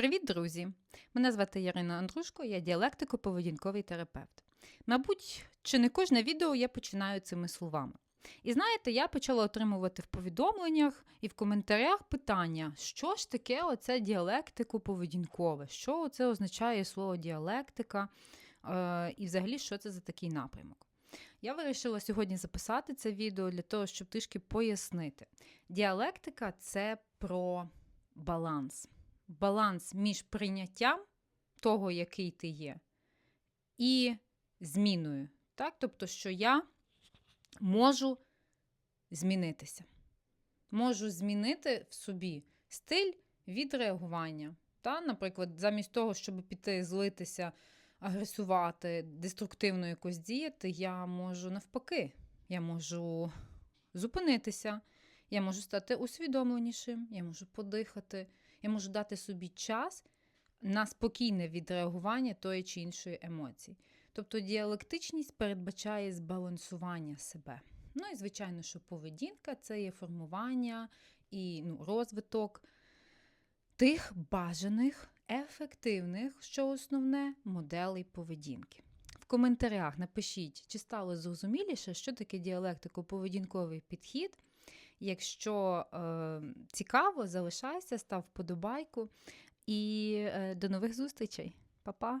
Привіт, друзі! Мене звати Ярина Андрушко, я діалектико-поведінковий терапевт. Мабуть, чи не кожне відео я починаю цими словами. І знаєте, я почала отримувати в повідомленнях і в коментарях питання, що ж таке оце діалектико-поведінкове, що це означає слово діалектика, е, і взагалі, що це за такий напрямок. Я вирішила сьогодні записати це відео для того, щоб трішки пояснити. Діалектика це про баланс. Баланс між прийняттям того, який ти є, і зміною. Так? Тобто, що я можу змінитися. Можу змінити в собі стиль відреагування. Та? Наприклад, замість того, щоб піти злитися, агресувати, деструктивно якось діяти, я можу навпаки, я можу зупинитися, я можу стати усвідомленішим, я можу подихати, я можу дати собі час на спокійне відреагування тої чи іншої емоції. Тобто діалектичність передбачає збалансування себе. Ну і звичайно, що поведінка це є формування і ну, розвиток тих бажаних, ефективних, що основне, моделей поведінки. В коментарях напишіть, чи стало зрозуміліше, що таке діалектико-поведінковий підхід. Якщо е, цікаво, залишайся, став вподобайку і е, до нових зустрічей. Па-па!